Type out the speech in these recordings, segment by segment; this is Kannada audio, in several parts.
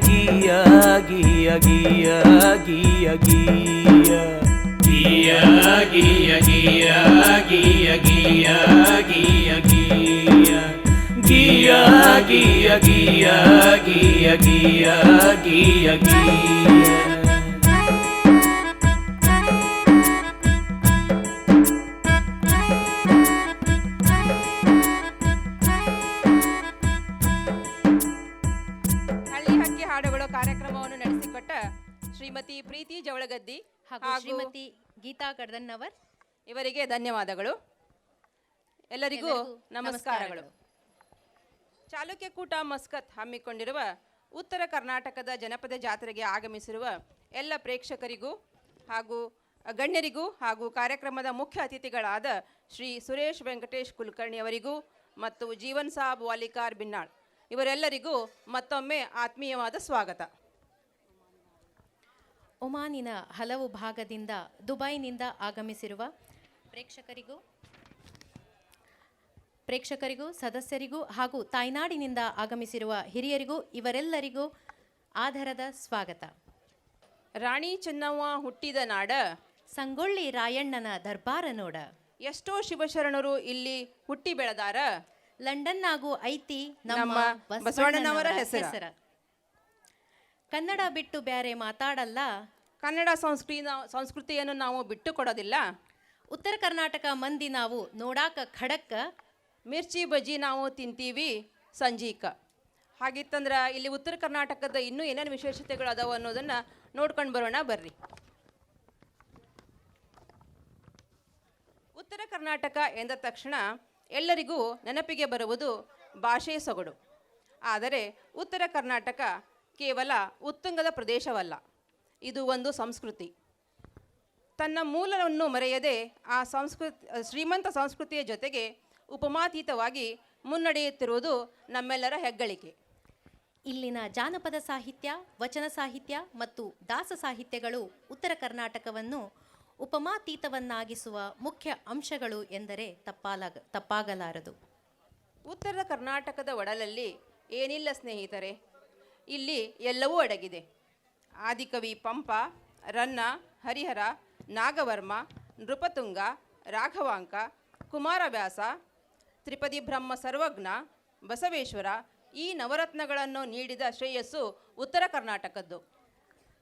guia, guia, guia, guia, guia, guia. Guia, guia, guia, guia, guia, guia, guia. Guia, guia, guia, guia, guia, guia, guia. Shrimati Geetha ಕಡದನ್ನವರ್ ಇವರಿಗೆ ಧನ್ಯವಾದಗಳು. ಎಲ್ಲರಿಗೂ ನಮಸ್ಕಾರಗಳು. ನಮಸ್ಕಾರಗಳು. ಚಾಲುಕ್ಯಕೂಟ ಮಸ್ಕತ್ ಹಮ್ಮಿಕೊಂಡಿರುವ ಉತ್ತರ ಕರ್ನಾಟಕದ ಜನಪದ ಜಾತ್ರೆಗೆ ಆಗಮಿಸಿರುವ ಎಲ್ಲ ಪ್ರೇಕ್ಷಕರಿಗೂ ಹಾಗೂ ಗಣ್ಯರಿಗೂ ಹಾಗೂ ಕಾರ್ಯಕ್ರಮದ ಮುಖ್ಯ ಅತಿಥಿಗಳಾದ ಶ್ರೀ ಸುರೇಶ್ ವೆಂಕಟೇಶ್ ಕುಲಕರ್ಣಿ ಅವರಿಗೂ ಮತ್ತು ಜೀವನ್ ಸಾಬ್ ವಾಲಿಕಾರ್ ಬಿನ್ನಾಳ್ ಇವರೆಲ್ಲರಿಗೂ ಮತ್ತೊಮ್ಮೆ ಆತ್ಮೀಯವಾದ ಸ್ವಾಗತ. ಒಮಾನಿನ ಹಲವು ಭಾಗದಿಂದ ದುಬೈನಿಂದ ಆಗಮಿಸಿರುವ ಪ್ರೇಕ್ಷಕರಿಗೂ ಪ್ರೇಕ್ಷಕರಿಗೂ ಸದಸ್ಯರಿಗೂ ಹಾಗೂ ತಾಯ್ನಾಡಿನಿಂದ ಆಗಮಿಸಿರುವ ಹಿರಿಯರಿಗೂ ಇವರೆಲ್ಲರಿಗೂ ಆಧಾರದ ಸ್ವಾಗತ. ರಾಣಿ ಚೆನ್ನವ್ವ ಹುಟ್ಟಿದ ನಾಡ ಸಂಗೊಳ್ಳಿ ರಾಯಣ್ಣನ ದರ್ಬಾರ ನೋಡ. ಎಷ್ಟೋ ಶಿವಶರಣರು ಇಲ್ಲಿ ಹುಟ್ಟಿ ಬೆಳೆದಾರ. ಲಂಡನ್ನಾಗೂ ಐತಿ ನಮ್ಮ ನಮ್ಮ ಬಸವಣ್ಣನವರ ಹೆಸರ. ಕನ್ನಡ ಬಿಟ್ಟು ಬೇರೆ ಮಾತಾಡಲ್ಲ? ಕನ್ನಡ ಸಂಸ್ಕೃತಿ ಸಂಸ್ಕೃತಿಯನ್ನು ನಾವು ಬಿಟ್ಟು ಕೊಡೋದಿಲ್ಲ ಉತ್ತರ ಕರ್ನಾಟಕ ಮಂದಿ ನಾವು ನೋಡಾಕ ಖಡಕ್ಕ ಮಿರ್ಚಿ ಬಜ್ಜಿ ನಾವು ತಿಂತೀವಿ ಸಂಜೀಕ. ಹಾಗಿತ್ತಂದ್ರೆ ಇಲ್ಲಿ ಉತ್ತರ ಕರ್ನಾಟಕದ ಇನ್ನೂ ಏನೇನು ವಿಶೇಷತೆಗಳು ಅದಾವ ಅನ್ನೋದನ್ನು ನೋಡ್ಕೊಂಡು ಬರೋಣ ಬರ್ರಿ. ಉತ್ತರ ಕರ್ನಾಟಕ ಎಂದ ತಕ್ಷಣ ಎಲ್ಲರಿಗೂ ನೆನಪಿಗೆ ಬರುವುದು ಭಾಷೆ ಸೊಗಡು. ಆದರೆ ಉತ್ತರ ಕರ್ನಾಟಕ ಕೇವಲ ಉತ್ತುಂಗದ ಪ್ರದೇಶವಲ್ಲ ಇದು ಒಂದು ಸಂಸ್ಕೃತಿ. ತನ್ನ ಮೂಲವನ್ನು ಮರೆಯದೆ ಆ ಸಂಸ್ಕೃತಿ ಶ್ರೀಮಂತ ಸಂಸ್ಕೃತಿಯ ಜೊತೆಗೆ ಉಪಮಾತೀತವಾಗಿ ಮುನ್ನಡೆಯುತ್ತಿರುವುದು ನಮ್ಮೆಲ್ಲರ ಹೆಗ್ಗಳಿಕೆ. ಇಲ್ಲಿನ ಜಾನಪದ ಸಾಹಿತ್ಯ ವಚನ ಸಾಹಿತ್ಯ ಮತ್ತು ದಾಸ ಸಾಹಿತ್ಯಗಳು ಉತ್ತರ ಕರ್ನಾಟಕವನ್ನು ಉಪಮಾತೀತವನ್ನಾಗಿಸುವ ಮುಖ್ಯ ಅಂಶಗಳು ಎಂದರೆ ತಪ್ಪಾಲಾಗ ತಪ್ಪಾಗಲಾರದು. ಉತ್ತರ ಕರ್ನಾಟಕದ ಒಡಲಲ್ಲಿ ಏನಿಲ್ಲ ಸ್ನೇಹಿತರೆ ಇಲ್ಲಿ ಎಲ್ಲವೂ ಅಡಗಿದೆ. ಆದಿಕವಿ ಪಂಪ, ರನ್ನ, ಹರಿಹರ, ನಾಗವರ್ಮ, ನೃಪತುಂಗ, ರಾಘವಾಂಕ, ಕುಮಾರವ್ಯಾಸ, ತ್ರಿಪದಿ ಬ್ರಹ್ಮ ಸರ್ವಜ್ಞ, ಬಸವೇಶ್ವರ ಈ ನವರತ್ನಗಳನ್ನು ನೀಡಿದ ಶ್ರೇಯಸ್ಸು ಉತ್ತರ ಕರ್ನಾಟಕದ್ದು.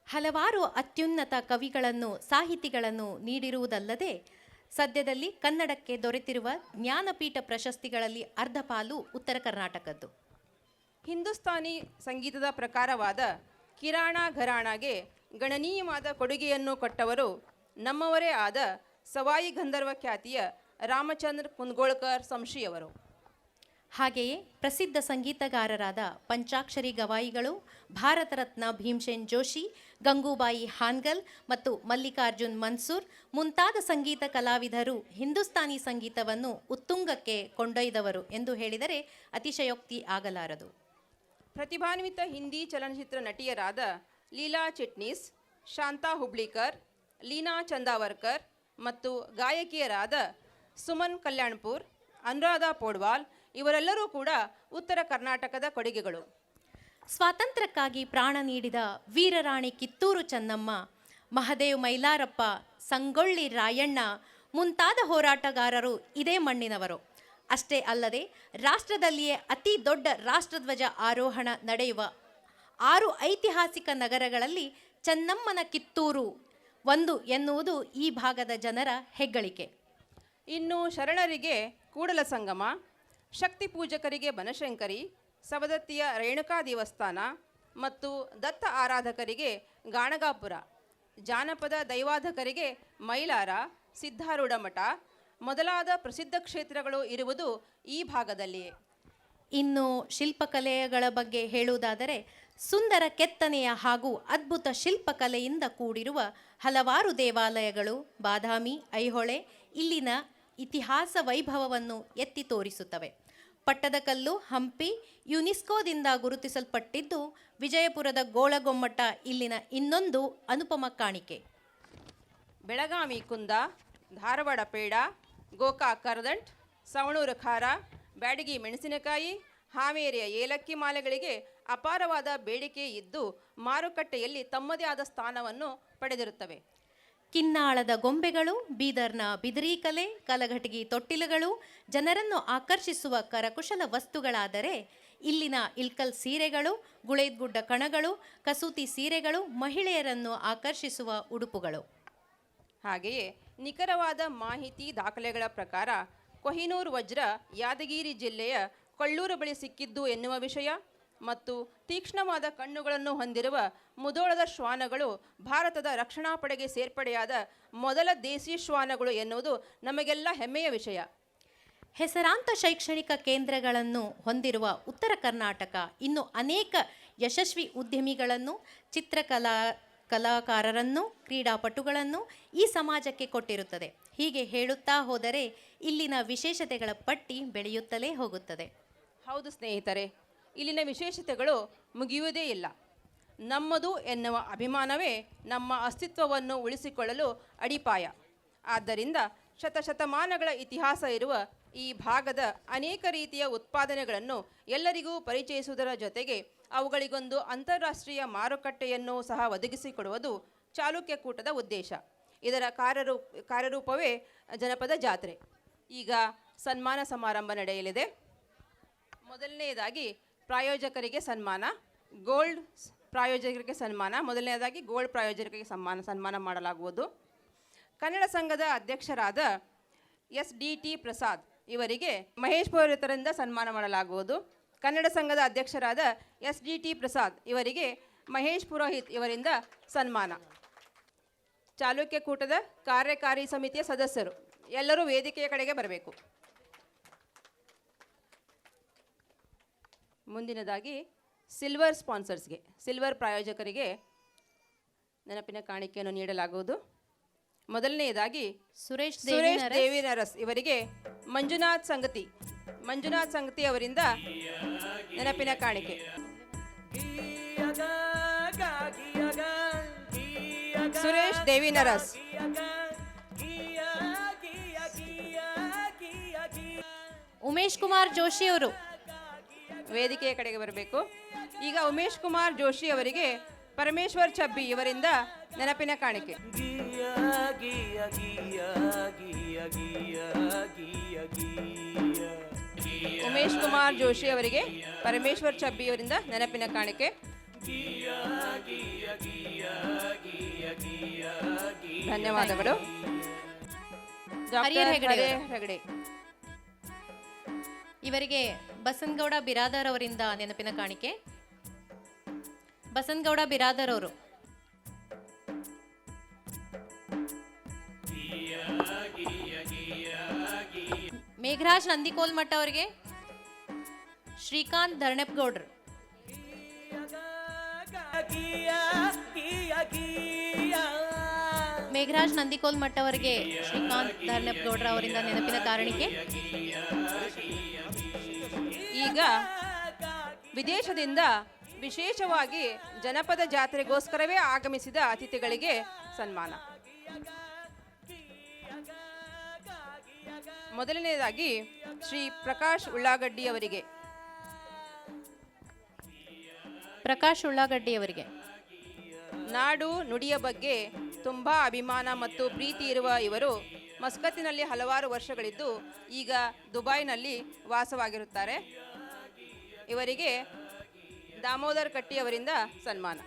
ಹಲವಾರು ಅತ್ಯುನ್ನತ ಕವಿಗಳನ್ನು, ಸಾಹಿತಿಗಳನ್ನು ನೀಡಿರುವುದಲ್ಲದೆ, ಸದ್ಯದಲ್ಲಿ ಕನ್ನಡಕ್ಕೆ ದೊರೆತಿರುವ ಜ್ಞಾನಪೀಠ ಪ್ರಶಸ್ತಿಗಳಲ್ಲಿ ಅರ್ಧ ಪಾಲು ಉತ್ತರ ಕರ್ನಾಟಕದ್ದು. ಹಿಂದೂಸ್ತಾನಿ ಸಂಗೀತದ ಪ್ರಕಾರವಾದ ಕಿರಾಣ ಘರಾಣಗೆ ಗಣನೀಯವಾದ ಕೊಡುಗೆಯನ್ನು ಕೊಟ್ಟವರು ನಮ್ಮವರೇ ಆದ ಸವಾಯಿ ಗಂಧರ್ವ ಖ್ಯಾತಿಯ ರಾಮಚಂದ್ರ ಕುಂದಗೋಳ್ಕರ್ ಸಂಶಿಯವರು. ಹಾಗೆಯೇ ಪ್ರಸಿದ್ಧ ಸಂಗೀತಗಾರರಾದ ಪಂಚಾಕ್ಷರಿ ಗವಾಯಿಗಳು ಭಾರತ ರತ್ನ ಭೀಮ್ಸೇನ್ ಜೋಶಿ, ಗಂಗೂಬಾಯಿ ಹಾನ್ಗಲ್ ಮತ್ತು ಮಲ್ಲಿಕಾರ್ಜುನ್ ಮನ್ಸೂರ್ ಮುಂತಾದ ಸಂಗೀತ ಕಲಾವಿದರು ಹಿಂದೂಸ್ತಾನಿ ಸಂಗೀತವನ್ನು ಉತ್ತುಂಗಕ್ಕೆ ಕೊಂಡೊಯ್ದವರು ಎಂದು ಹೇಳಿದರೆ ಅತಿಶಯೋಕ್ತಿ ಆಗಲಾರದು. ಪ್ರತಿಭಾನ್ವಿತ ಹಿಂದಿ ಚಲನಚಿತ್ರ ನಟಿಯರಾದ ಲೀಲಾ ಚಿಟ್ನೀಸ್, ಶಾಂತಾ ಹುಬ್ಳಿಕರ್, ಲೀನಾ ಚಂದಾವರ್ಕರ್ ಮತ್ತು ಗಾಯಕಿಯರಾದ ಸುಮನ್ ಕಲ್ಯಾಣ್ಪುರ್, ಅನುರಾಧ ಪೋಡ್ವಾಲ್ ಇವರೆಲ್ಲರೂ ಕೂಡ ಉತ್ತರ ಕರ್ನಾಟಕದ ಕೊಡುಗೆಗಳು. ಸ್ವಾತಂತ್ರ್ಯಕ್ಕಾಗಿ ಪ್ರಾಣ ನೀಡಿದ ವೀರರಾಣಿ ಕಿತ್ತೂರು ಚೆನ್ನಮ್ಮ, ಮಹದೇವ್ ಮೈಲಾರಪ್ಪ, ಸಂಗೊಳ್ಳಿ ರಾಯಣ್ಣ ಮುಂತಾದ ಹೋರಾಟಗಾರರು ಇದೇ ಮಣ್ಣಿನವರು. ಅಷ್ಟೇ ಅಲ್ಲದೆ ರಾಷ್ಟ್ರದಲ್ಲಿಯೇ ಅತಿ ದೊಡ್ಡ ರಾಷ್ಟ್ರಧ್ವಜ ಆರೋಹಣ ನಡೆಯುವ ಆರು ಐತಿಹಾಸಿಕ ನಗರಗಳಲ್ಲಿ ಚೆನ್ನಮ್ಮನ ಕಿತ್ತೂರು ಒಂದು ಎನ್ನುವುದು ಈ ಭಾಗದ ಜನರ ಹೆಗ್ಗಳಿಕೆ. ಇನ್ನು ಶರಣರಿಗೆ ಕೂಡಲ ಸಂಗಮ, ಶಕ್ತಿ ಪೂಜಕರಿಗೆ ಬನಶಂಕರಿ, ಸವದತ್ತಿಯ ರೇಣುಕಾ ದೇವಸ್ಥಾನ ಮತ್ತು ದತ್ತ ಆರಾಧಕರಿಗೆ ಗಾಣಗಾಪುರ, ಜಾನಪದ ದೈವಾಧಕರಿಗೆ ಮೈಲಾರ, ಸಿದ್ಧಾರೂಢ ಮಠ ಮೊದಲಾದ ಪ್ರಸಿದ್ಧ ಕ್ಷೇತ್ರಗಳು ಇರುವುದು ಈ ಭಾಗದಲ್ಲಿಯೇ ಇನ್ನು ಶಿಲ್ಪಕಲೆಗಳ ಬಗ್ಗೆ ಹೇಳುವುದಾದರೆ ಸುಂದರ ಕೆತ್ತನೆಯ ಹಾಗೂ ಅದ್ಭುತ ಶಿಲ್ಪಕಲೆಯಿಂದ ಕೂಡಿರುವ ಹಲವಾರು ದೇವಾಲಯಗಳು ಬಾದಾಮಿ ಐಹೊಳೆ ಇಲ್ಲಿನ ಇತಿಹಾಸ ವೈಭವವನ್ನು ಎತ್ತಿ ತೋರಿಸುತ್ತವೆ. ಪಟ್ಟದಕಲ್ಲು ಹಂಪಿ ಯುನೆಸ್ಕೋದಿಂದ ಗುರುತಿಸಲ್ಪಟ್ಟಿದ್ದು ವಿಜಯಪುರದ ಗೋಳಗೊಮ್ಮಟ ಇಲ್ಲಿನ ಇನ್ನೊಂದು ಅನುಪಮ ಕಾಣಿಕೆ. ಬೆಳಗಾವಿ ಕುಂದ ಧಾರವಾಡ ಪೇಡ ಗೋಕಾಕ್ ಕರದಂಟ್ ಸವಣೂರು ಖಾರ ಬ್ಯಾಡಗಿ ಮೆಣಸಿನಕಾಯಿ, ಹಾವೇರಿಯ ಏಲಕ್ಕಿ ಮಾಲೆಗಳಿಗೆ ಅಪಾರವಾದ ಬೇಡಿಕೆ ಇದ್ದು ಮಾರುಕಟ್ಟೆಯಲ್ಲಿ ತಮ್ಮದೇ ಆದ ಸ್ಥಾನವನ್ನು ಪಡೆದಿರುತ್ತವೆ. ಕಿನ್ನಾಳದ ಗೊಂಬೆಗಳು, ಬೀದರ್ನ ಬಿದಿರಿ ಕಲೆ ಕಲಘಟಗಿ ತೊಟ್ಟಿಲುಗಳು, ಜನರನ್ನು ಆಕರ್ಷಿಸುವ ಕರಕುಶಲ ವಸ್ತುಗಳಾದರೆ ಇಲ್ಲಿನ ಇಲ್ಕಲ್ ಸೀರೆಗಳು, ಗುಳೇದ್ಗುಡ್ಡ ಕಣಗಳು, ಕಸೂತಿ ಸೀರೆಗಳು ಮಹಿಳೆಯರನ್ನು ಆಕರ್ಷಿಸುವ ಉಡುಪುಗಳು. ಹಾಗೆಯೇ ನಿಖರವಾದ ಮಾಹಿತಿ ದಾಖಲೆಗಳ ಪ್ರಕಾರ ಕೊಹಿನೂರ್ ವಜ್ರ ಯಾದಗಿರಿ ಜಿಲ್ಲೆಯ ಕೊಳ್ಳೂರು ಬಳಿ ಸಿಕ್ಕಿದ್ದು ಎನ್ನುವ ವಿಷಯ ಮತ್ತು ತೀಕ್ಷ್ಣವಾದ ಕಣ್ಣುಗಳನ್ನು ಹೊಂದಿರುವ ಮುದೋಳದ ಶ್ವಾನಗಳು ಭಾರತದ ರಕ್ಷಣಾ ಪಡೆಗೆ ಸೇರ್ಪಡೆಯಾದ ಮೊದಲ ದೇಸಿ ಶ್ವಾನಗಳು ಎನ್ನುವುದು ನಮಗೆಲ್ಲ ಹೆಮ್ಮೆಯ ವಿಷಯ. ಹೆಸರಾಂತ ಶೈಕ್ಷಣಿಕ ಕೇಂದ್ರಗಳನ್ನು ಹೊಂದಿರುವ ಉತ್ತರ ಕರ್ನಾಟಕ ಇನ್ನು ಅನೇಕ ಯಶಸ್ವಿ ಉದ್ಯಮಿಗಳನ್ನು ಚಿತ್ರಕಲಾ ಕಲಾಕಾರರನ್ನು, ಕ್ರೀಡಾಪಟುಗಳನ್ನು ಈ ಸಮಾಜಕ್ಕೆ ಕೊಟ್ಟಿರುತ್ತದೆ. ಹೀಗೆ ಹೇಳುತ್ತಾ ಹೋದರೆ ಇಲ್ಲಿನ ವಿಶೇಷತೆಗಳ ಪಟ್ಟಿ ಬೆಳೆಯುತ್ತಲೇ ಹೋಗುತ್ತದೆ. ಹೌದು ಸ್ನೇಹಿತರೆ, ಇಲ್ಲಿನ ವಿಶೇಷತೆಗಳು ಮುಗಿಯುವುದೇ ಇಲ್ಲ. ನಮ್ಮದು ಎನ್ನುವ ಅಭಿಮಾನವೇ ನಮ್ಮ ಅಸ್ತಿತ್ವವನ್ನು ಉಳಿಸಿಕೊಳ್ಳಲು ಅಡಿಪಾಯ. ಆದ್ದರಿಂದ ಶತಶತಮಾನಗಳ ಇತಿಹಾಸ ಇರುವ ಈ ಭಾಗದ ಅನೇಕ ರೀತಿಯ ಉತ್ಪಾದನೆಗಳನ್ನು ಎಲ್ಲರಿಗೂ ಪರಿಚಯಿಸುವುದರ ಜೊತೆಗೆ ಅವುಗಳಿಗೊಂದು ಅಂತಾರಾಷ್ಟ್ರೀಯ ಮಾರುಕಟ್ಟೆಯನ್ನು ಸಹ ಒದಗಿಸಿಕೊಡುವುದು ಚಾಲುಕ್ಯ ಕೂಟದ ಉದ್ದೇಶ. ಇದರ ಕಾರ್ಯರೂಪ ಕಾರ್ಯರೂಪವೇ ಜನಪದ ಜಾತ್ರೆ. ಈಗ ಸನ್ಮಾನ ಸಮಾರಂಭ ನಡೆಯಲಿದೆ. ಮೊದಲನೆಯದಾಗಿ ಪ್ರಾಯೋಜಕರಿಗೆ ಸನ್ಮಾನ, ಗೋಲ್ಡ್ ಪ್ರಾಯೋಜಕರಿಗೆ ಸನ್ಮಾನ, ಮೊದಲನೆಯದಾಗಿ ಗೋಲ್ಡ್ ಪ್ರಾಯೋಜಕರಿಗೆ ಸನ್ಮಾನ ಸನ್ಮಾನ ಮಾಡಲಾಗುವುದು. ಕನ್ನಡ ಸಂಘದ ಅಧ್ಯಕ್ಷರಾದ ಎಸ್ ಡಿ ಟಿ ಪ್ರಸಾದ್ ಇವರಿಗೆ ಮಹೇಶ್ ಪೌರಿತರಿಂದ ಸನ್ಮಾನ ಮಾಡಲಾಗುವುದು. ಕನ್ನಡ ಸಂಘದ ಅಧ್ಯಕ್ಷರಾದ ಎಸ್ ಡಿ ಟಿ ಪ್ರಸಾದ್ ಇವರಿಗೆ ಮಹೇಶ್ ಪುರೋಹಿತ್ ಇವರಿಂದ ಸನ್ಮಾನ. ಚಾಲುಕ್ಯ ಕೂಟದ ಕಾರ್ಯಕಾರಿ ಸಮಿತಿಯ ಸದಸ್ಯರು, ಎಲ್ಲರೂ ವೇದಿಕೆಯ ಕಡೆಗೆ ಬರಬೇಕು. ಮುಂದಿನದಾಗಿ ಸಿಲ್ವರ್ ಸ್ಪಾನ್ಸರ್ಸ್ಗೆ, ಸಿಲ್ವರ್ ಪ್ರಾಯೋಜಕರಿಗೆ ನೆನಪಿನ ಕಾಣಿಕೆಯನ್ನು ನೀಡಲಾಗುವುದು. ಮೊದಲನೆಯದಾಗಿ ಸುರೇಶ್ ಸುರೇಶ್ ದೇವಿನರಸ್ ದೇವಿ ನರಸ್ ಇವರಿಗೆ ಮಂಜುನಾಥ್ ಸಂಗತಿ. ಮಂಜುನಾಥ್ ಸಂಗತಿ ಅವರಿಂದ ನೆನಪಿನ ಕಾಣಿಕೆ. ಸುರೇಶ್ ದೇವಿನರಸ್ ಉಮೇಶ್ ಕುಮಾರ್ ಜೋಶಿ ಅವರು. ವೇದಿಕೆಯ ಕಡೆಗೆ ಬರಬೇಕು. ಈಗ ಉಮೇಶ್ ಕುಮಾರ್ ಜೋಶಿ ಅವರಿಗೆ ಪರಮೇಶ್ವರ್ ಛಬ್ಬಿ ಇವರಿಂದ ನೆನಪಿನ ಕಾಣಿಕೆ. ಗೀಯ ಗೀಯ ಗೀಯ ಗೀಯ ಗೀಯ ಗೀಯ. ಗೀಯ ಉಮೇಶ್ ಕುಮಾರ್ ಜೋಶಿ ಅವರಿಗೆ ಪರಮೇಶ್ವರ್ ಚಬ್ಬಿ ಅವರಿಂದ ನೆನಪಿನ ಕಾಣಿಕೆ. ಧನ್ಯವಾದಗಳು. ಡಾಕ್ಟರ್ ಹೆಗಡೆ. ಹೆಗಡೆ. ಇವರಿಗೆ ಬಸನ್ಗೌಡ ಬಿರಾದರ್ ಅವರಿಂದ ನೆನಪಿನ ಕಾಣಿಕೆ. ಬಸನ್ಗೌಡ ಬಿರಾದರ್ ಅವರು ಮೇಘರಾಜ್ ನಂದಿಕೋಲ್ಮಠ ಅವರಿಗೆ ಶ್ರೀಕಾಂತ್ ಧರ್ಣೆಪ್ಗೌಡ್ರು. ಮೇಘರಾಜ್ ನಂದಿಕೋಲ್ ಮಠ ಅವರಿಗೆ ಶ್ರೀಕಾಂತ್ ಧರ್ಣೆಪ್ಗೌಡ್ರ ಅವರಿಂದ ನೆನಪಿನ ಕಾರಣಿಕೆ ಈಗ ವಿದೇಶದಿಂದ ವಿಶೇಷವಾಗಿ ಜನಪದ ಜಾತ್ರೆಗೋಸ್ಕರವೇ ಆಗಮಿಸಿದ ಅತಿಥಿಗಳಿಗೆ ಸನ್ಮಾನ. ಮೊದಲನೆಯದಾಗಿ ಶ್ರೀ ಪ್ರಕಾಶ್ ಉಳ್ಳಾಗಡ್ಡಿ ಅವರಿಗೆ. ಪ್ರಕಾಶ್ ಉಳ್ಳಾಗಡ್ಡಿ ಅವರಿಗೆ. ನಾಡು ನುಡಿಯ ಬಗ್ಗೆ ತುಂಬ ಅಭಿಮಾನ ಮತ್ತು ಪ್ರೀತಿ ಇರುವ ಇವರು ಮಸ್ಕತ್ತಿನಲ್ಲಿ ಹಲವಾರು ವರ್ಷಗಳಿದ್ದು ಈಗ ದುಬೈನಲ್ಲಿ ವಾಸವಾಗಿರುತ್ತಾರೆ. ಇವರಿಗೆ ದಾಮೋದರ್ ಕಟ್ಟಿ ಅವರಿಂದ ಸನ್ಮಾನ.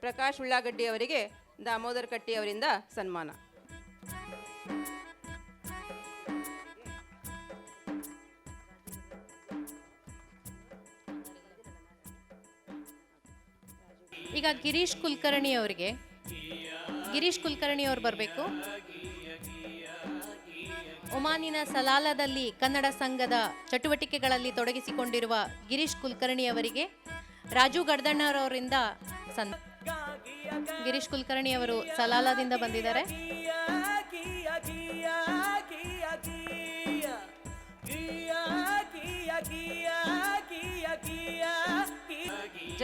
ಪ್ರಕಾಶ್ ಉಳ್ಳಾಗಡ್ಡಿ ಅವರಿಗೆ ದಾಮೋದರ್ ಕಟ್ಟಿ ಅವರಿಂದ ಸನ್ಮಾನ. ಈಗ ಗಿರೀಶ್ ಕುಲಕರ್ಣಿ ಅವರಿಗೆ. ಗಿರೀಶ್ ಕುಲಕರ್ಣಿ ಅವ್ರು ಬರಬೇಕು. ಒಮಾನಿನ ಸಲಾಲದಲ್ಲಿ ಕನ್ನಡ ಸಂಘದ ಚಟುವಟಿಕೆಗಳಲ್ಲಿ ತೊಡಗಿಸಿಕೊಂಡಿರುವ ಗಿರೀಶ್ ಕುಲಕರ್ಣಿ ಅವರಿಗೆ ರಾಜು ಗಡ್ದಣ್ಣರವರಿಂದ ಸನ್ ಗಿರೀಶ್ ಕುಲಕರ್ಣಿ ಅವರು ಸಲಾಲದಿಂದ ಬಂದಿದ್ದಾರೆ.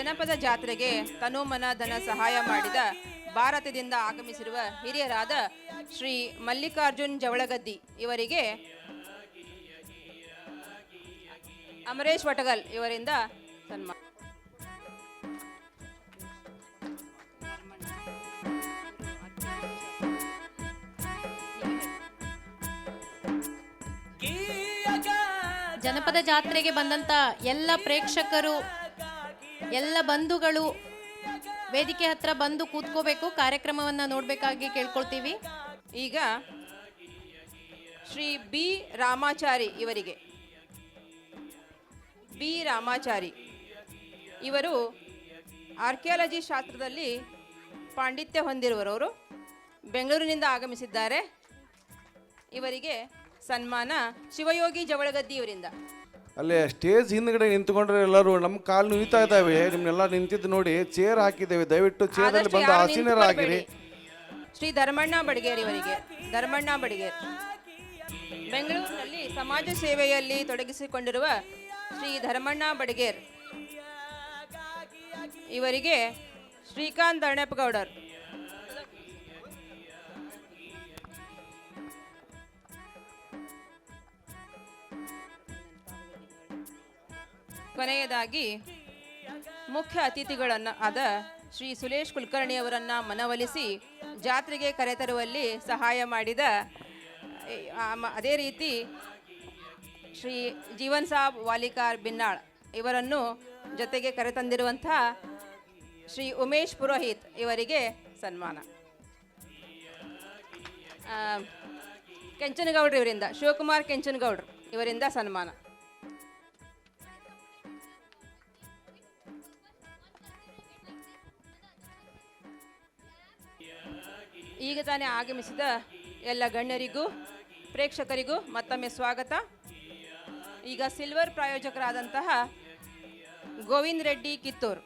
ಜನಪದ ಜಾತ್ರೆಗೆ ತನೋಮನ ಧನ ಸಹಾಯ ಮಾಡಿದ ಭಾರತದಿಂದ ಆಗಮಿಸಿರುವ ಹಿರಿಯರಾದ ಶ್ರೀ ಮಲ್ಲಿಕಾರ್ಜುನ್ ಜವಳಗದ್ದಿ ಇವರಿಗೆ ಅಮರೇಶ್ ವಟಗಲ್ ಇವರಿಂದ ಸನ್ಮಾನ. ಜನಪದ ಜಾತ್ರೆಗೆ ಬಂದಂತ ಎಲ್ಲ ಪ್ರೇಕ್ಷಕರು ಎಲ್ಲ ಬಂಧುಗಳು ವೇದಿಕೆ ಹತ್ರ ಬಂದು ಕೂತ್ಕೋಬೇಕು. ಕಾರ್ಯಕ್ರಮವನ್ನ ನೋಡ್ಬೇಕಾಗಿ ಕೇಳ್ಕೊಳ್ತೀವಿ. ಈಗ ಶ್ರೀ ಬಿ ರಾಮಾಚಾರಿ ಇವರಿಗೆ. ಬಿ ರಾಮಾಚಾರಿ ಇವರು ಆರ್ಕಿಯಾಲಜಿ ಶಾಸ್ತ್ರದಲ್ಲಿ ಪಾಂಡಿತ್ಯ ಹೊಂದಿರುವವರು ಬೆಂಗಳೂರಿನಿಂದ ಆಗಮಿಸಿದ್ದಾರೆ. ಇವರಿಗೆ ಸನ್ಮಾನ ಶಿವಯೋಗಿ ಜವಳಗದ್ದಿ ಇವರಿಂದ. ಅಲ್ಲಿ ಸ್ಟೇಜ್ ಹಿಂದ್ಗಡೆ ನಿಂತ್ಕೊಂಡ್ರೆ ಎಲ್ಲರೂ ನಮ್ಮ ಕಾಲು ನುಯ್ತಾ ಇದ್ದಾವೆ. ನಿಮ್ನೆಲ್ಲ ನಿಂತಿದ್ದು ನೋಡಿ ಚೇರ್ ಹಾಕಿದ್ದೇವೆ. ದಯವಿಟ್ಟು ಚೇರಲ್ಲಿ ಅಲ್ಲಿ ಬಂದು ಆಸೀನರಾಗಿರಿ. ಶ್ರೀ ಧರ್ಮಣ್ಣ ಬಡಿಗೇರಿ ಅವರಿಗೆ. ಧರ್ಮಣ್ಣ ಬಡಿಗೇರ್. ಬೆಂಗಳೂರಿನಲ್ಲಿ ಸಮಾಜ ಸೇವೆಯಲ್ಲಿ ತೊಡಗಿಸಿಕೊಂಡಿರುವ ಶ್ರೀ ಧರ್ಮಣ್ಣ ಬಡಿಗೇರ್. ಇವರಿಗೆ ಶ್ರೀಕಾಂತ್ ದರ್ಣಪ್ಪಗೌಡರ್ ಕೊನೆಯದಾಗಿ ಮುಖ್ಯ ಅತಿಥಿಗಳನ್ನು ಆದ ಶ್ರೀ ಸುಲೇಶ್ ಕುಲಕರ್ಣಿ ಅವರನ್ನು ಮನವೊಲಿಸಿ ಜಾತ್ರೆಗೆ ಕರೆತರುವಲ್ಲಿ ಸಹಾಯ ಮಾಡಿದ ಅದೇ ರೀತಿ ಶ್ರೀ ಜೀವನ್ ಸಾಬ್ ವಾಲಿಕಾರ್ ಬಿನ್ನಾಳ್ ಇವರನ್ನು ಜೊತೆಗೆ ಕರೆತಂದಿರುವಂಥ ಶ್ರೀ ಉಮೇಶ್ ಪುರೋಹಿತ್ ಇವರಿಗೆ ಸನ್ಮಾನ. ಕೆಂಚನಗೌಡ್ರು ಇವರಿಂದ, ಶಿವಕುಮಾರ್ ಕೆಂಚನಗೌಡ್ರು ಇವರಿಂದ ಸನ್ಮಾನ. ಈಗ ತಾನೇ ಆಗಮಿಸಿದ ಎಲ್ಲ ಗಣ್ಯರಿಗೂ ಪ್ರೇಕ್ಷಕರಿಗೂ ಮತ್ತೊಮ್ಮೆ ಸ್ವಾಗತ. ಈಗ ಸಿಲ್ವರ್ ಪ್ರಾಯೋಜಕರಾದಂತಹ ಗೋವಿಂದ್ ರೆಡ್ಡಿ ಕಿತ್ತೂರ್.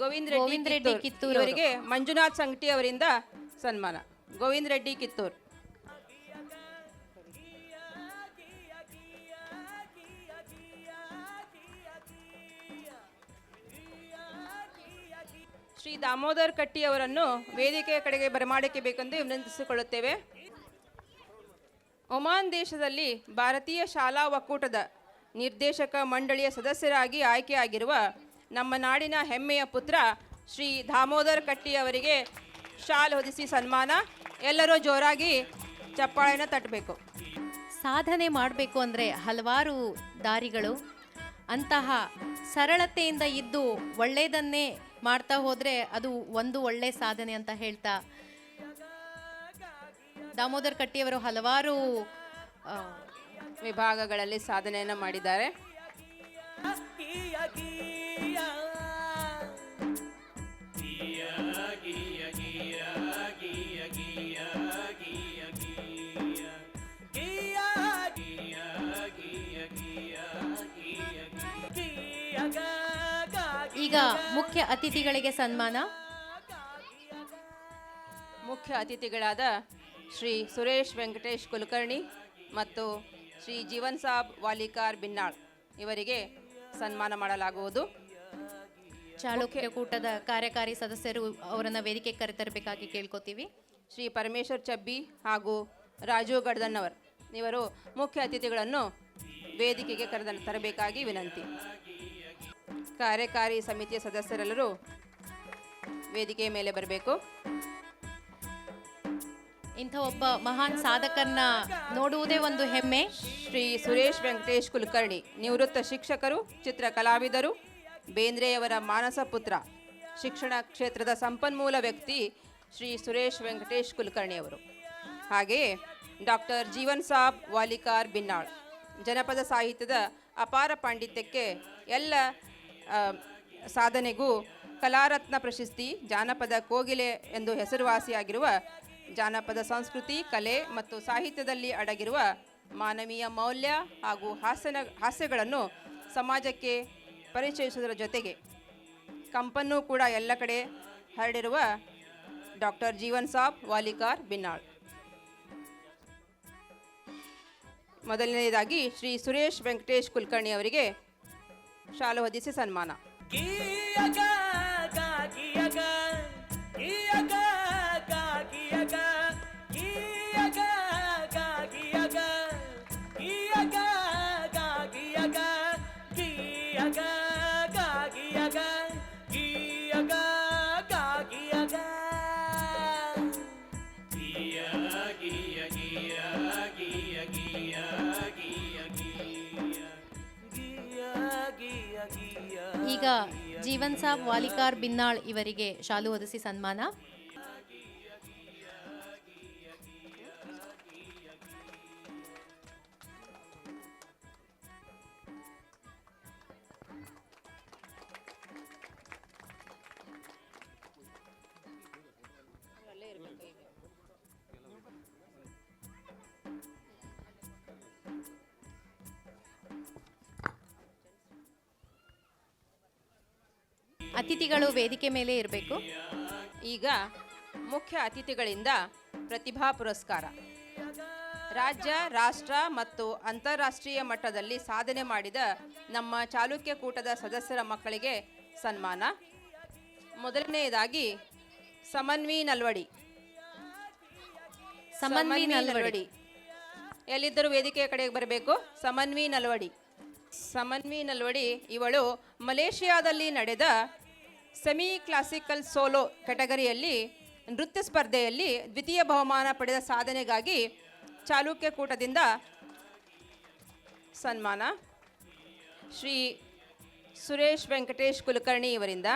ಗೋವಿಂದ್ ರೆಡ್ಡಿ ಕಿತ್ತೂರ್ ಅವರಿಗೆ ಮಂಜುನಾಥ್ ಸಂಗಟಿ ಅವರಿಂದ ಸನ್ಮಾನ. ಗೋವಿಂದ್ ರೆಡ್ಡಿ ಕಿತ್ತೂರ್. ಶ್ರೀ ದಾಮೋದರ್ ಕಟ್ಟಿ ಅವರನ್ನು ವೇದಿಕೆಯ ಕಡೆಗೆ ಬರಮಾಡಕ್ಕೆ ಬೇಕೆಂದು ವಿನಂತಿಸಿಕೊಳ್ಳುತ್ತೇವೆ. ಒಮಾನ್ ದೇಶದಲ್ಲಿ ಭಾರತೀಯ ಶಾಲಾ ಒಕ್ಕೂಟದ ನಿರ್ದೇಶಕ ಮಂಡಳಿಯ ಸದಸ್ಯರಾಗಿ ಆಯ್ಕೆಯಾಗಿರುವ ನಮ್ಮ ನಾಡಿನ ಹೆಮ್ಮೆಯ ಪುತ್ರ ಶ್ರೀ ದಾಮೋದರ್ ಕಟ್ಟಿ ಅವರಿಗೆ ಶಾಲ್ ಹೊದಿಸಿ ಸನ್ಮಾನ. ಎಲ್ಲರೂ ಜೋರಾಗಿ ಚಪ್ಪಾಳೆನ ತಟ್ಟಬೇಕು. ಸಾಧನೆ ಮಾಡಬೇಕು ಅಂದರೆ ಹಲವಾರು ದಾರಿಗಳು. ಅಂತಹ ಸರಳತೆಯಿಂದ ಇದ್ದು ಒಳ್ಳೆಯದನ್ನೇ ಮಾಡ್ತಾ ಹೋದರೆ ಅದು ಒಂದು ಒಳ್ಳೆ ಸಾಧನೆ ಅಂತ ಹೇಳ್ತಾ ದಾಮೋದರ್ ಕಟ್ಟಿಯವರು ಹಲವಾರು ವಿಭಾಗಗಳಲ್ಲಿ ಸಾಧನೆಯನ್ನು ಮಾಡಿದ್ದಾರೆ. ಈಗ ಮುಖ್ಯ ಅತಿಥಿಗಳಿಗೆ ಸನ್ಮಾನ. ಮುಖ್ಯ ಅತಿಥಿಗಳಾದ ಶ್ರೀ ಸುರೇಶ್ ವೆಂಕಟೇಶ್ ಕುಲಕರ್ಣಿ ಮತ್ತು ಶ್ರೀ ಜೀವನ್ ಸಾಬ್ ವಾಲಿಕಾರ್ ಬಿನ್ನಾಳ್ ಇವರಿಗೆ ಸನ್ಮಾನ ಮಾಡಲಾಗುವುದು. ಚಾಲುಕ್ಯ ಕೂಟದ ಕಾರ್ಯಕಾರಿ ಸದಸ್ಯರು ಅವರನ್ನ ವೇದಿಕೆ ಕರೆತರಬೇಕಾಗಿ ಕೇಳ್ಕೊತೀವಿ. ಶ್ರೀ ಪರಮೇಶ್ವರ್ ಚಬ್ಬಿ ಹಾಗೂ ರಾಜು ಗಡ್ದನ್ನವರ್ ಇವರು ಮುಖ್ಯ ಅತಿಥಿಗಳನ್ನು ವೇದಿಕೆಗೆ ಕರೆದ ತರಬೇಕಾಗಿ ವಿನಂತಿ. ಕಾರ್ಯಕಾರಿ ಸಮಿತಿಯ ಸದಸ್ಯರೆಲ್ಲರೂ ವೇದಿಕೆಯ ಮೇಲೆ ಬರಬೇಕು. ಇಂಥ ಒಬ್ಬ ಮಹಾನ್ ಸಾಧಕನ್ನ ನೋಡುವುದೇ ಒಂದು ಹೆಮ್ಮೆ. ಶ್ರೀ ಸುರೇಶ್ ವೆಂಕಟೇಶ್ ಕುಲಕರ್ಣಿ ನಿವೃತ್ತ ಶಿಕ್ಷಕರು ಚಿತ್ರ ಕಲಾವಿದರು ಬೇಂದ್ರೆಯವರ ಮಾನಸ ಪುತ್ರ ಶಿಕ್ಷಣ ಕ್ಷೇತ್ರದ ಸಂಪನ್ಮೂಲ ವ್ಯಕ್ತಿ ಶ್ರೀ ಸುರೇಶ್ ವೆಂಕಟೇಶ್ ಕುಲಕರ್ಣಿ ಅವರು. ಹಾಗೆಯೇ ಡಾಕ್ಟರ್ ಜೀವನ್ ಸಾಬ್ ವಾಲಿಕಾರ್ ಬಿನ್ನಾಳ್ ಜನಪದ ಸಾಹಿತ್ಯದ ಅಪಾರ ಪಾಂಡಿತ್ಯಕ್ಕೆ ಎಲ್ಲ ಸಾಧನೆಗೂ ಕಲಾರತ್ನ ಪ್ರಶಸ್ತಿ ಜಾನಪದ ಕೋಗಿಲೆ ಎಂದು ಹೆಸರುವಾಸಿಯಾಗಿರುವ ಜಾನಪದ ಸಂಸ್ಕೃತಿ, ಕಲೆ ಮತ್ತು ಸಾಹಿತ್ಯದಲ್ಲಿ ಅಡಗಿರುವ ಮಾನವೀಯ ಮೌಲ್ಯ ಹಾಗೂ ಹಾಸ್ಯನ ಹಾಸ್ಯಗಳನ್ನು ಸಮಾಜಕ್ಕೆ ಪರಿಚಯಿಸುವುದರ ಜೊತೆಗೆ ಕಂಪನ್ನು ಕೂಡ ಎಲ್ಲ ಕಡೆ ಹರಡಿರುವ ಡಾಕ್ಟರ್ ಜೀವನ್ ಸಾಬ್, ವಾಲಿಕಾರ್, ಬಿನ್ನಾಳ್. ಮೊದಲನೆಯದಾಗಿ ಶ್ರೀ ಸುರೇಶ್ ವೆಂಕಟೇಶ್ ಕುಲಕರ್ಣಿ ಅವರಿಗೆ ಶಾಲು ಹೊದಿಸಿ ಸನ್ಮಾನ ಜೀವನ್ ಸಾಬ್ ವಾಲಿಕಾರ್ ಬಿನ್ನಾಳ್ ಇವರಿಗೆ ಶಾಲು ಹೊದಿಸಿ ಸನ್ಮಾನ. ಅತಿಥಿಗಳು ವೇದಿಕೆ ಮೇಲೆ ಇರಬೇಕು. ಈಗ ಮುಖ್ಯ ಅತಿಥಿಗಳಿಂದ ಪ್ರತಿಭಾ ಪುರಸ್ಕಾರ. ರಾಜ್ಯ ರಾಷ್ಟ್ರ ಮತ್ತು ಅಂತಾರಾಷ್ಟ್ರೀಯ ಮಟ್ಟದಲ್ಲಿ ಸಾಧನೆ ಮಾಡಿದ ನಮ್ಮ ಚಾಲುಕ್ಯ ಕೂಟದ ಸದಸ್ಯರ ಮಕ್ಕಳಿಗೆ ಸನ್ಮಾನ. ಮೊದಲನೆಯದಾಗಿ ಸಮನ್ವಿ ನಲ್ವಡಿ. ಸಮನ್ವಿ ನಲ್ವಡಿ. ಎಲ್ಲಿದ್ದರೂ ವೇದಿಕೆಯ ಕಡೆಗೆ ಬರಬೇಕು. ಸಮನ್ವಿ ನಲ್ವಡಿ. ಸಮನ್ವಿ ನಲ್ವಡಿ ಇವಳು ಮಲೇಷಿಯಾದಲ್ಲಿ ನಡೆದ ಸೆಮಿ ಕ್ಲಾಸಿಕಲ್ ಸೋಲೋ ಕ್ಯಾಟಗರಿಯಲ್ಲಿ ನೃತ್ಯ ಸ್ಪರ್ಧೆಯಲ್ಲಿ ದ್ವಿತೀಯ ಬಹುಮಾನ ಪಡೆದ ಸಾಧನೆಗಾಗಿ ಚಾಲುಕ್ಯ ಕೂಟದಿಂದ ಸನ್ಮಾನ. ಶ್ರೀ ಸುರೇಶ್ ವೆಂಕಟೇಶ್ ಕುಲಕರ್ಣಿ ಇವರಿಂದ.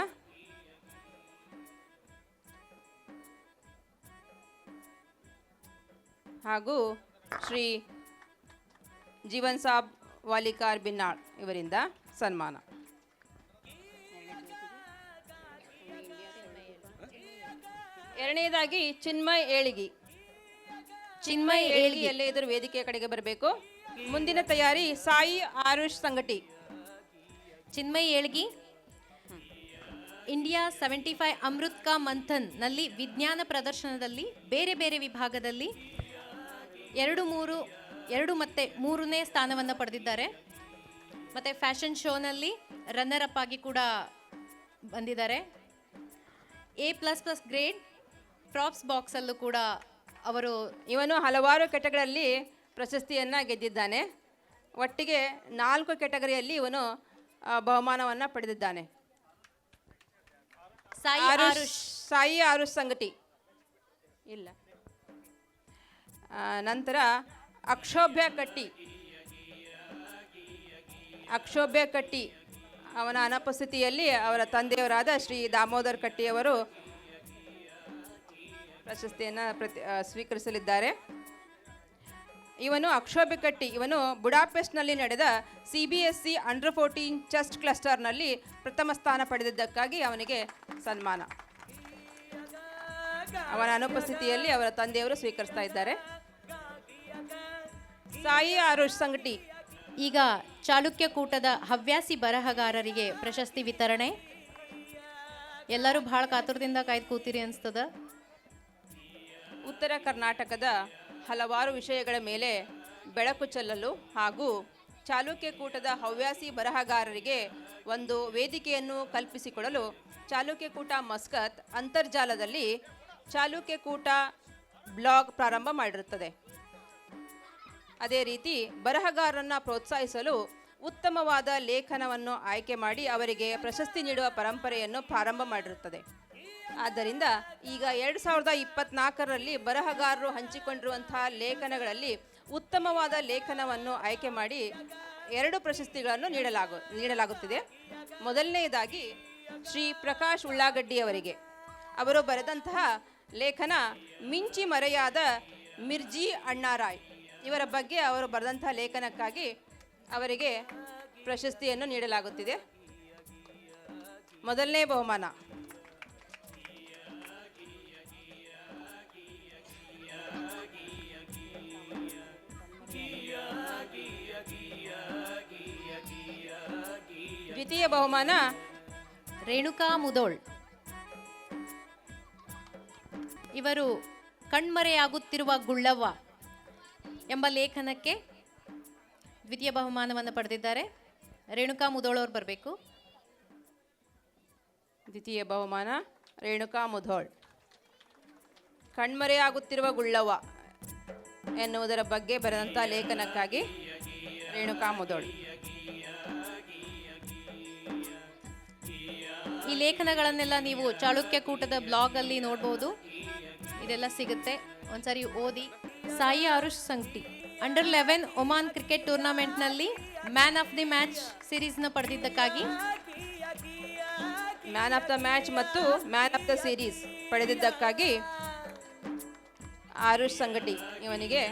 ಹಾಗೂ ಶ್ರೀ ಜೀವನ್ ಸಾಬ್ ವಾಲಿಕಾರ್ ಬಿನ್ನಾಳ್ ಇವರಿಂದ ಸನ್ಮಾನ. ಎರಡನೇದಾಗಿ ಚಿನ್ಮಯ್ ಏಳಿಗಿ. ಚಿನ್ಮಯ್ ಏಳಿಗಿ ಎಲ್ಲೇ ಇದ್ರೂ ವೇದಿಕೆಯ ಕಡೆಗೆ ಬರಬೇಕು. ಮುಂದಿನ ತಯಾರಿ Sai Aarush Sangati. Chinmay Eligi, India seventy five Amrit ka ಮಂಥನ್ನಲ್ಲಿ ವಿಜ್ಞಾನ ಪ್ರದರ್ಶನದಲ್ಲಿ ಬೇರೆ ಬೇರೆ ವಿಭಾಗದಲ್ಲಿ ಎರಡು ಮೂರು, ಎರಡು ಮತ್ತೆ ಮೂರನೇ ಸ್ಥಾನವನ್ನು ಪಡೆದಿದ್ದಾರೆ. ಮತ್ತು ಫ್ಯಾಷನ್ ಶೋನಲ್ಲಿ ರನ್ನರ್ ಅಪ್ ಆಗಿ ಕೂಡ ಬಂದಿದ್ದಾರೆ. A plus plus grade props ಬಾಕ್ಸಲ್ಲೂ ಕೂಡ ಅವರು ಇವನು ಹಲವಾರು ಕೆಟಗರಿಯಲ್ಲಿ ಪ್ರಶಸ್ತಿಯನ್ನು ಗೆದ್ದಿದ್ದಾನೆ. ಒಟ್ಟಿಗೆ ನಾಲ್ಕು ಕೆಟಗರಿಯಲ್ಲಿ ಇವನು ಬಹುಮಾನವನ್ನು ಪಡೆದಿದ್ದಾನೆ. ಸಾಯಿ ಆರುಷ್ ಸಾಯಿ ಆರುಷ್ ಸಂಗತಿ. ಇಲ್ಲ. ನಂತರ ಅಕ್ಷೋಭ್ಯ ಕಟ್ಟಿ. ಅಕ್ಷೋಭ್ಯ ಕಟ್ಟಿ ಅವನ ಅನುಪಸ್ಥಿತಿಯಲ್ಲಿ ಅವರ ತಂದೆಯವರಾದ ಶ್ರೀ ದಾಮೋದರ್ ಕಟ್ಟಿಯವರು ಪ್ರಶಸ್ತಿಯನ್ನು ಪ್ರತಿ ಸ್ವೀಕರಿಸಲಿದ್ದಾರೆ. ಇವನು ಅಕ್ಷೋಭೆ ಕಟ್ಟಿ, ಇವನು ಬುಡಾಪೆಸ್ಟ್ನಲ್ಲಿ ನಡೆದ C B S C under fourteen chess ಕ್ಲಸ್ಟರ್ನಲ್ಲಿ ಪ್ರಥಮ ಸ್ಥಾನ ಪಡೆದಿದ್ದಕ್ಕಾಗಿ ಅವನಿಗೆ ಸನ್ಮಾನ. ಅವನ ಅನುಪಸ್ಥಿತಿಯಲ್ಲಿ ಅವರ ತಂದೆಯವರು ಸ್ವೀಕರಿಸ್ತಾ ಇದ್ದಾರೆ. ಸಾಯಿ ಆರುಷ್ ಸಂಗಟಿ. ಈಗ ಚಾಲುಕ್ಯ ಕೂಟದ ಹವ್ಯಾಸಿ ಬರಹಗಾರರಿಗೆ ಪ್ರಶಸ್ತಿ ವಿತರಣೆ. ಎಲ್ಲರೂ ಬಹಳ ಕಾತುರದಿಂದ ಕಾಯ್ದು ಕೂತಿರಿ ಅನ್ಸ್ತದ? ಉತ್ತರ ಕರ್ನಾಟಕದ ಹಲವಾರು ವಿಷಯಗಳ ಮೇಲೆ ಬೆಳಕು ಚೆಲ್ಲಲು ಹಾಗೂ ಚಾಲುಕ್ಯ ಕೂಟದ ಹವ್ಯಾಸಿ ಬರಹಗಾರರಿಗೆ ಒಂದು ವೇದಿಕೆಯನ್ನು ಕಲ್ಪಿಸಿಕೊಡಲು ಚಾಲುಕ್ಯ ಕೂಟ ಮಸ್ಕತ್ ಅಂತರ್ಜಾಲದಲ್ಲಿ ಚಾಲುಕ್ಯ ಕೂಟ ಬ್ಲಾಗ್ ಪ್ರಾರಂಭ ಮಾಡಿರುತ್ತದೆ. ಅದೇ ರೀತಿ ಬರಹಗಾರರನ್ನು ಪ್ರೋತ್ಸಾಹಿಸಲು ಉತ್ತಮವಾದ ಲೇಖನವನ್ನು ಆಯ್ಕೆ ಮಾಡಿ ಅವರಿಗೆ ಪ್ರಶಸ್ತಿ ನೀಡುವ ಪರಂಪರೆಯನ್ನು ಪ್ರಾರಂಭ ಮಾಡಿರುತ್ತದೆ. ಆದ್ದರಿಂದ ಈಗ ಎರಡು ಸಾವಿರದ ಇಪ್ಪತ್ನಾಲ್ಕರಲ್ಲಿ ಬರಹಗಾರರು ಹಂಚಿಕೊಂಡಿರುವಂತಹ ಲೇಖನಗಳಲ್ಲಿ ಉತ್ತಮವಾದ ಲೇಖನವನ್ನು ಆಯ್ಕೆ ಮಾಡಿ ಎರಡು ಪ್ರಶಸ್ತಿಗಳನ್ನು ನೀಡಲಾಗು, ನೀಡಲಾಗುತ್ತಿದೆ. ಮೊದಲನೆಯದಾಗಿ ಶ್ರೀ ಪ್ರಕಾಶ್ ಉಳ್ಳಾಗಡ್ಡಿಯವರಿಗೆ. ಅವರು ಬರೆದಂತಹ ಲೇಖನ ಮಿಂಚಿ ಮರೆಯಾದ ಮಿರ್ಜಿ ಅಣ್ಣಾರಾಯ್. ಇವರ ಬಗ್ಗೆ ಅವರು ಬರೆದಂತಹ ಲೇಖನಕ್ಕಾಗಿ ಅವರಿಗೆ ಪ್ರಶಸ್ತಿಯನ್ನು ನೀಡಲಾಗುತ್ತಿದೆ. ಮೊದಲನೇ ಬಹುಮಾನ. ದ್ವಿತೀಯ ಬಹುಮಾನ ರೇಣುಕಾ ಮುದೋಳ್. ಇವರು ಕಣ್ಮರೆಯಾಗುತ್ತಿರುವ ಗುಳ್ಳವ್ವ ಎಂಬ ಲೇಖನಕ್ಕೆ ದ್ವಿತೀಯ ಬಹುಮಾನವನ್ನು ಪಡೆದಿದ್ದಾರೆ. ರೇಣುಕಾ ಮುದೋಳ್ ಅವರು ಬರಬೇಕು. ದ್ವಿತೀಯ ಬಹುಮಾನ ರೇಣುಕಾ ಮುಧೋಳ್ ಕಣ್ಮರೆಯಾಗುತ್ತಿರುವ ಗುಳ್ಳವ್ವ ಎನ್ನುವುದರ ಬಗ್ಗೆ ಬರೆದಂಥ ಲೇಖನಕ್ಕಾಗಿ ರೇಣುಕಾ ಮುಧೋಳ್ ಈ ಲೇಖನಗಳನ್ನೆಲ್ಲ ನೀವು ಚಾಳುಕ್ಯ ಕೂಟದ ಬ್ಲಾಗ್ ಅಲ್ಲಿ ನೋಡ್ಬೋದು. ಇದೆಲ್ಲ ಸಿಗುತ್ತೆ. ಒಂದ್ಸರಿ ಓದಿ. Sai Aarush Sangati under eleven Oman cricket ಟೂರ್ನಮೆಂಟ್ನಲ್ಲಿ man of the match ಸೀರೀಸ್ನ ಪಡೆದಿದ್ದಕ್ಕಾಗಿ. ಮ್ಯಾನ್ ಆಫ್ ದ ಮ್ಯಾಚ್ ಮತ್ತು ಮ್ಯಾನ್ ಆಫ್ ದ ಸೀರೀಸ್ ಪಡೆದಿದ್ದಕ್ಕಾಗಿ ಆರುಷ್ ಸಂಗಟಿ ಇವನಿಗೆ.